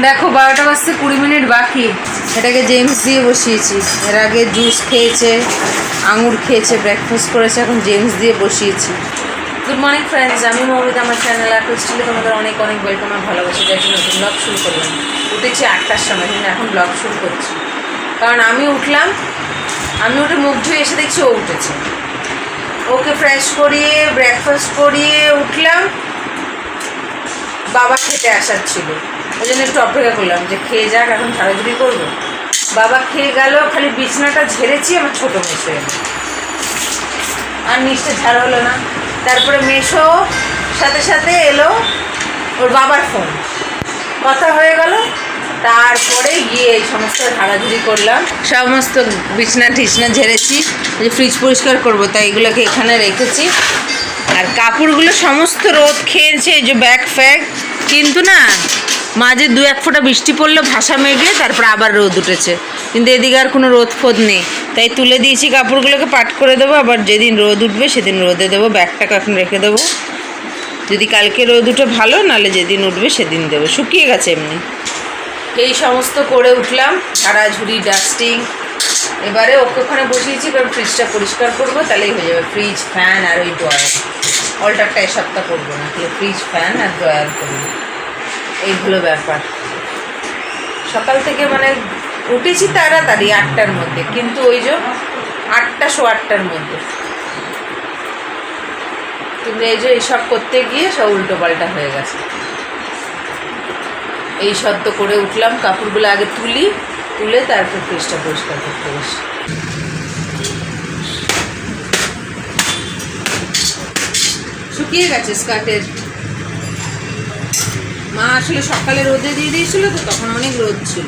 দেখো, বারোটা বাজতে কুড়ি মিনিট বাকি। এটাকে জেমস দিয়ে বসিয়েছি। এর আগে জুস খেয়েছে, আঙুর খেয়েছে ব্রেকফাস্ট করেছে, এখন জেমস দিয়ে বসিয়েছি। গুড মর্নিং ফ্রেন্ডস আমি মৌমিতা, আমার চ্যানেল আর স্টিলে তোমাদের অনেক অনেক ওয়েলকাম আর ভালোবাসি। ভালোবাসা যাচ্ছি নতুন ব্লগ শুরু করলাম। উঠেছি আটটার সময়, কিন্তু এখন ব্লগ শুরু করছি। কারণ আমি উঠলাম, আমি উঠে মুখ ধুয়ে এসে দেখছি ও উঠেছে। ওকে ফ্রেশ করিয়ে ব্রেকফাস্ট করিয়ে উঠলাম। বাবা খেতে আসার ছিল। ওই জন্য একটু অপেক্ষা করলাম যে খেয়ে যাক, এখন ঝাড়াঝুড়ি করব। বাবা খেয়ে গেল, খালি বিছনাটা ঝেড়েছি, আমার ছোটো মেশো আর নিচটা ঝাড় হলো না। তারপরে মেশো, সাথে সাথে এলো ওর বাবার ফোন। কথা হয়ে গেল, তারপরে গিয়ে সমস্ত ঝাড়াঝুড়ি করলাম। সমস্ত বিছনা টিছনা ঝেড়েছি যে ফ্রিজ পরিষ্কার করব, তাই এগুলোকে এখানে রেখেছি। আর কাপড়গুলো সমস্ত রোদ খেয়েছে যে ব্যাগ ফ্যাগ কিন্তু না মাঝে দু এক ফোঁটা বৃষ্টি পড়ল, ভাসা মেঘে, তারপর আবার রোদ উঠেছে। কিন্তু এদিকে আর কোনো রোদ ফোদ নেই। তাই তুলে দিয়েছি কাপড়গুলোকে, পাট করে দেবো, আবার যেদিন রোদ উঠবে সেদিন রোদে দেবো, ব্যাগটাকে এখন রেখে দেবো। যদি কালকে রোদ উঠে ভালো, নাহলে যেদিন উঠবে সেদিন দেবো। শুকিয়ে গেছে এমনি। এই সমস্ত করে উঠলাম ঝাড়াঝুড়ি ডাস্টিং। এবারে ওকে ওখানে বসিয়েছি, এবার ফ্রিজটা পরিষ্কার করব, তাহলেই হয়ে যাবে ফ্রিজ ফ্যান আর ওই ড্রয়ার অল্টারটা এ সপ্তাহ করব না, তাহলে ফ্রিজ ফ্যান আর ড্রয়ার করব। এই হলো ব্যাপার। সকাল থেকে মানে উঠেছি তাড়াতাড়ি আটটার মধ্যে, কিন্তু ওই যে আটটা শো আটটার মধ্যে। কিন্তু এই যে এইসব করতে গিয়ে সব উল্টো পাল্টা হয়ে গেছে। এই সদ্য করে উঠলাম, কাপড়গুলো আগে তুলি, তুলে তারপর ফ্রিজটা পরিষ্কার করতে বসি। শুকিয়ে গেছে স্কার্টের। মা আসলে সকালে রোদে দিয়ে দিয়েছিল তো তখন অনেক রোদ ছিল।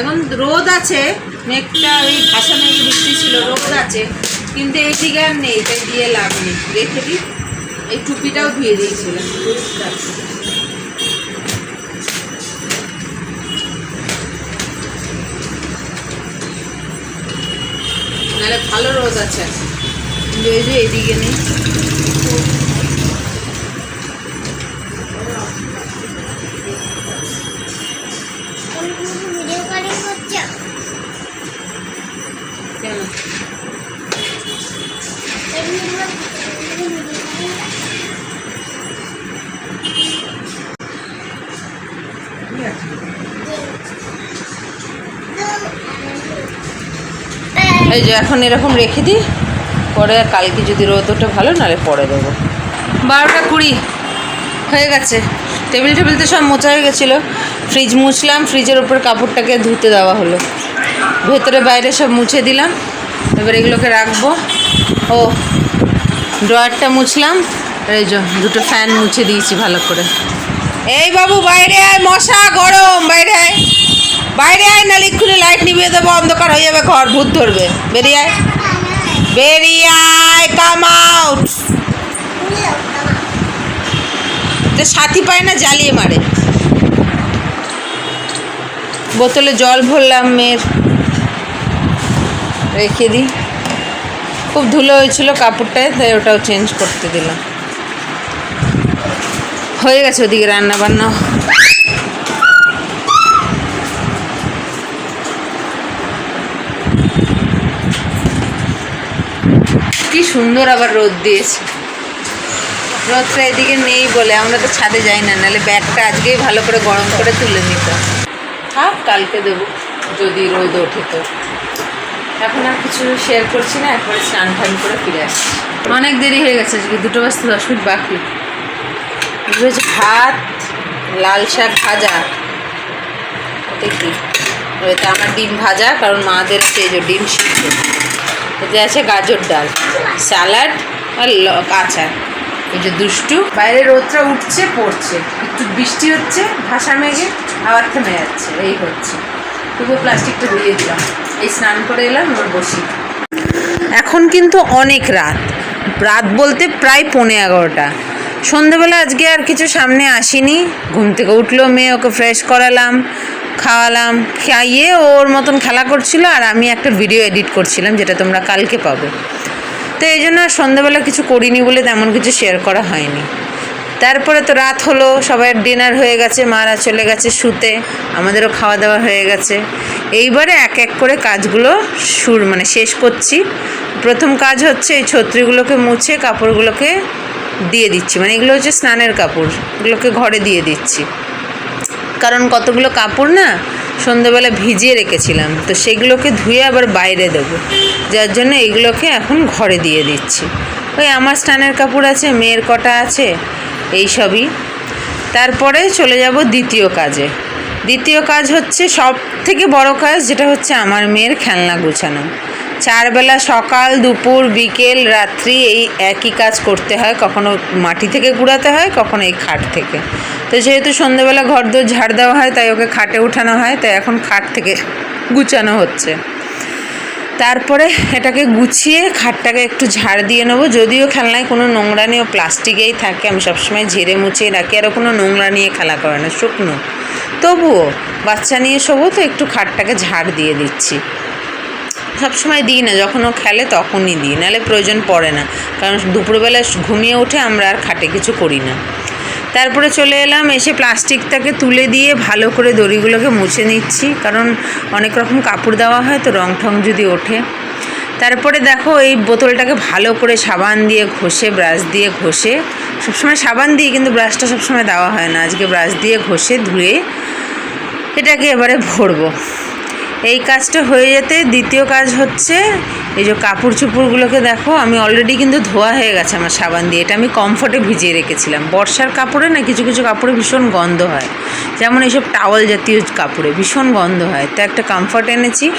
এখন রোদ আছে, মেঘটা ওই ভাষা মেঘে বৃষ্টি ছিল, রোদ আছে, কিন্তু এই দিকে আর নেই, তাই দিয়ে লাভ নেই। রেখে দিই, এই টুপিটাও ধুয়ে দিয়েছিলাম নাহলে ভালো রোদ আছে। কিন্তু এই যে নেই। এই যে এখন এরকম রেখে দিই। পরে কালকে যদি রোদ ওঠে ভালো, নাহলে পরে দেবো। বারোটা কুড়ি। হয়ে গেছে। টেবিল টেবিল তো সব মোচা হয়ে গেছিল। ফ্রিজ মুছলাম, ফ্রিজের উপর কাপড়টাকে ধুতে দেওয়া হলো। ভেতরে বাইরে সব মুছে দিলাম। এবার এগুলোকে রাখব। ও, ড্রয়ারটা মুছলাম। এই যে দুটো ফ্যান মুছে দিয়েছি ভালো করে। এই বাবু, বাইরে আয়, মশা গরম, বাইরে আয়। বাইরে আয়, নাহলে এক্ষুনি লাইট নিভিয়ে দেবো, অন্ধকার হয়ে যাবে, ঘর ভূত ধরবে। বেরিয়ে আয়। বেরিয়ে আয়, কাম আউট। যে সাথী পায় না, জ্বালিয়ে মারে। বোতলে জল ভরলাম মেয়ের। রেখে দিই। খুব ধুলো হয়েছিল কাপড়টায়, তাই ওটাও চেঞ্জ করতে দিলাম। হয়ে গেছে ওদিকে রান্না বান্না কি সুন্দর আবার রোদ দিয়েছে। রোদটা এদিকে নেই বলে, আমরা তো ছাদে যাই না, নাহলে ব্যাগটা আজকেই ভালো করে গরম করে তুলে নিত। থাক, কালকে দেবো, যদি রোদ ওঠে তো। এখন আর কিছু শেয়ার করছি না, একবারে স্নান টান করে ফিরে আসছি। অনেক দেরি হয়ে গেছে, আজকে দুটো বাজতে দশ মিনিট বাকি। হচ্ছে ভাত, লাল শাক ভাজা। ওতে কি? আমার ডিম ভাজা, কারণ মাদের এই যে ডিম সিদ্ধ। এতে আছে গাজর ডাল, স্যালাড আর আচার এই যে দুষ্টু, বাইরে রোদটা উঠছে, পড়ছে। একটু বৃষ্টি হচ্ছে ভাসা মেঘে, আবার থেমে যাচ্ছে। এই হচ্ছে। তবুও প্লাস্টিকটা ধুয়ে দিলাম। এই স্নান করে এলাম, এবার বসি। এখন কিন্তু অনেক রাত। রাত বলতে প্রায় পৌনে এগারোটা। সন্ধেবেলা আজকে আর কিছু সামনে আসিনি। ঘুম থেকে উঠল, মেয়ে ওকে ফ্রেশ করালাম, খাওয়ালাম, খাইয়ে ওর মতন খেলা করছিল, আর আমি একটা ভিডিও এডিট করছিলাম, যেটা তোমরা কালকে পাবে। তো এই জন্য সন্ধ্যাবেলা কিছু করিনি বলে তেমন কিছু শেয়ার করা হয়নি। তারপরে তো রাত হলো সবাইয়ের ডিনার হয়ে গেছে, মারা চলে গেছে শুতে, আমাদেরও খাওয়া দাওয়া হয়ে গেছে। এইবারে এক এক করে কাজগুলো সুর মানে শেষ করছি। প্রথম কাজ হচ্ছে এই ছত্রিগুলোকে মুছে কাপড়গুলোকে দিয়ে দিচ্ছি। মানে এগুলো হচ্ছে স্নানের কাপড়, এগুলোকে ঘরে দিয়ে দিচ্ছি। কারণ কতগুলো কাপড় না সন্ধ্যেবেলা ভিজিয়ে রেখেছিলাম। তো সেগুলোকে ধুয়ে আবার বাইরে দেব। যার জন্য এগুলোকে এখন ঘরে দিয়ে দিচ্ছি। ওই আমার স্টানের কাপড় আছে, মেয়ের কটা আছে, এই সবই। তারপরে চলে যাব দ্বিতীয় কাজে। দ্বিতীয় কাজ হচ্ছে সব থেকে বড় কাজ, যেটা হচ্ছে আমার মেয়ের খেলনা গুছানো। চারবেলা সকাল, দুপুর, বিকেল, রাত্রি এই একই কাজ করতে হয়। কখনো মাটি থেকে কুড়াতে হয়, কখনো এই খাট থেকে। তো যেহেতু সন্ধ্যেবেলা ঘর দোর ঝাড় দেওয়া হয়, তাই ওকে খাটে উঠানো হয়। তাই এখন খাট থেকে গুছানো হচ্ছে। তারপরে এটাকে গুছিয়ে খাটটাকে একটু ঝাড় দিয়ে নেব। যদিও খেলনায় কোনো নোংরা নিয়ে প্লাস্টিকেই থাকে, আমি সবসময় ঝেড়ে মুছিয়ে রাখি। আরও কোনো নোংরা নিয়ে খেলা করে না, শুকনো। তবুও বাচ্চা নিয়ে শোবো, তো একটু খাটটাকে ঝাড় দিয়ে দিচ্ছি। সবসময় দিই না, যখন ও খেলে তখনই দিই, নাহলে প্রয়োজন পড়ে না। কারণ দুপুরবেলা ঘুমিয়ে উঠে আমরা আর খাটে কিছু করি না। তারপরে চলে এলাম, এসে প্লাস্টিকটাকে তুলে দিয়ে ভালো করে দড়িগুলোকে মুছে নিচ্ছি। কারণ অনেক রকম কাপড় দেওয়া হয় তো রং ঠং যদি ওঠে। তারপরে দেখো, এই বোতলটাকে ভালো করে সাবান দিয়ে ঘষে, ব্রাশ দিয়ে ঘষে। সবসময় সাবান দিই, কিন্তু ব্রাশটা সবসময় দেওয়া হয় না। আজকে ব্রাশ দিয়ে ঘষে ধুয়ে এটাকে এবারে ভরবো। এই কাজটা হয়ে যেতে দ্বিতীয় কাজ হচ্ছে এই যে কাপড় চুপড়গুলোকে দেখো, আমি অলরেডি কিন্তু ধোয়া হয়ে গেছে আমার সাবান দিয়ে। এটা আমি কমফর্টে ভিজিয়ে রেখেছিলাম। বর্ষার কাপড়ে না কিছু কিছু কাপড়ে ভীষণ গন্ধ হয়। যেমন এইসব টাওয়াল জাতীয় কাপড়ে ভীষণ গন্ধ হয়। তো একটা কমফর্ট এনেছি।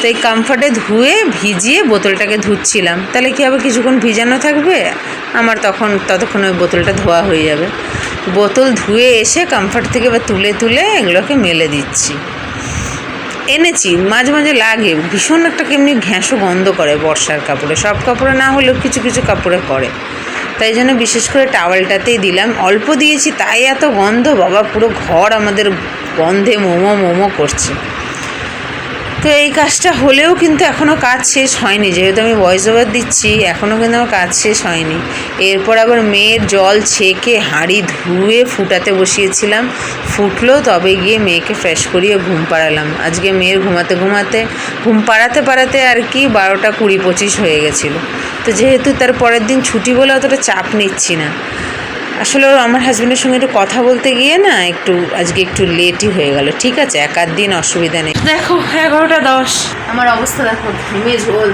তো এই কমফর্টে ধুয়ে, ভিজিয়ে বোতলটাকে ধুচ্ছিলাম। তাহলে কী হবে? কিছুক্ষণ ভিজানো থাকবে। আমার তখন, ততক্ষণ ওই বোতলটা ধোয়া হয়ে যাবে। বোতল ধুয়ে এসে কমফর্ট থেকে এবার তুলে তুলে এগুলোকে মেলে দিচ্ছি। এনেছি, মাঝে মাঝে লাগে। ভীষণ একটা কেমনি ঘ্যাঁসো গন্ধ করে বর্ষার কাপড়ে। সব কাপড়ে না হলেও কিছু কিছু কাপড়ে করে তাই জন্য বিশেষ করে টাওয়ালটাতেই দিলাম। অল্প দিয়েছি, তাই এত গন্ধ। বাবা, পুরো ঘর আমাদের গন্ধে মোমো মোমো করছে। তো এই কাজটা হলেও কিন্তু এখনও কাজ শেষ হয়নি। যেহেতু আমি ভয়েস ওভার দিচ্ছি এখনও কিন্তু আমার কাজ শেষ হয়নি। এরপর আবার মেয়ের জল ছেঁকে হাঁড়ি ধুয়ে ফুটাতে বসিয়েছিলাম। ফুটলো, তবে গিয়ে মেয়েকে ফ্রেশ করিয়ে ঘুম পাড়ালাম। আজকে মেয়ের ঘুমাতে ঘুমাতে, ঘুম পাড়াতে পাড়াতে আর কি বারোটা কুড়ি পঁচিশ হয়ে গেছিল। তো যেহেতু তার পরের দিন ছুটি বলে অতটা চাপ নিচ্ছি না। আসলে আমার হাজব্যান্ডের সঙ্গে একটু কথা বলতে গিয়ে না একটু আজকে একটু লেটই হয়ে গেল। ঠিক আছে এক আধ দিন অসুবিধা নেই। দেখো এগারোটা দশ। আমার অবস্থা দেখো ঘেমে ঝোল।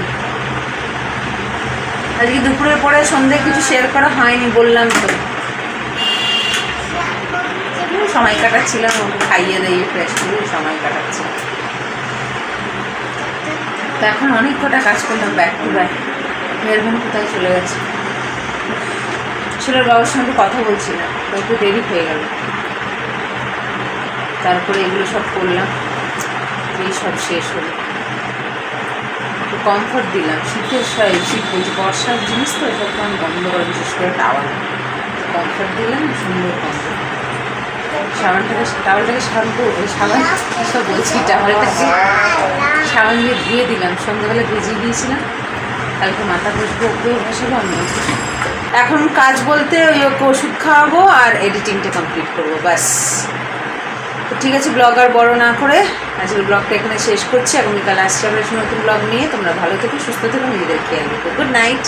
আজকে দুপুরের পরে সন্ধ্যায় কিছু শেয়ার করা হয়নি বললাম তো। সময় কাটাচ্ছিলাম ওকে খাইয়ে দাইয়ে ফ্রেশ করে সময় কাটাচ্ছি। তো এখন অনেক কটা কাজ করলাম ব্যাক টু ব্যাক মেয়ের কোথায় চলে গেছে? ছেলের বাবার সঙ্গে কথা বলছিলাম। একটু দেরি হয়ে গেল। তারপরে এগুলো সব করলাম। এই সব শেষ হলো। একটু কমফর্ট দিলাম। শীতের শীত বলছি বর্ষার জিনিস তো সব আমি বন্ধ করে বিশেষ করে টাওয়াল কমফর্ট দিলাম, সুন্দর কমফর্ট সাবানটাকে টাওয়ালটাকে করে সাবান সব বলছি টাওয়ালটাকে সাবান দিয়ে ধুয়ে দিলাম। সন্ধ্যাবেলা ভিজিয়ে দিয়েছিলাম। কালকে মাথা বসবো ওকেও ভাসাবো আমি এখন কাজ বলতে ওই ওকে ওষুধ খাওয়াবো আর এডিটিংটা কমপ্লিট করব, ব্যাস। ঠিক আছে, ব্লগ আর বড় না করে আজকের ব্লগটা এখানে শেষ করছি। আগামীকাল আসছি আমরা নতুন ব্লগ নিয়ে। তোমরা ভালো থেকো, সুস্থ থেকো, নিজেদের খেয়াল রেখো। Good night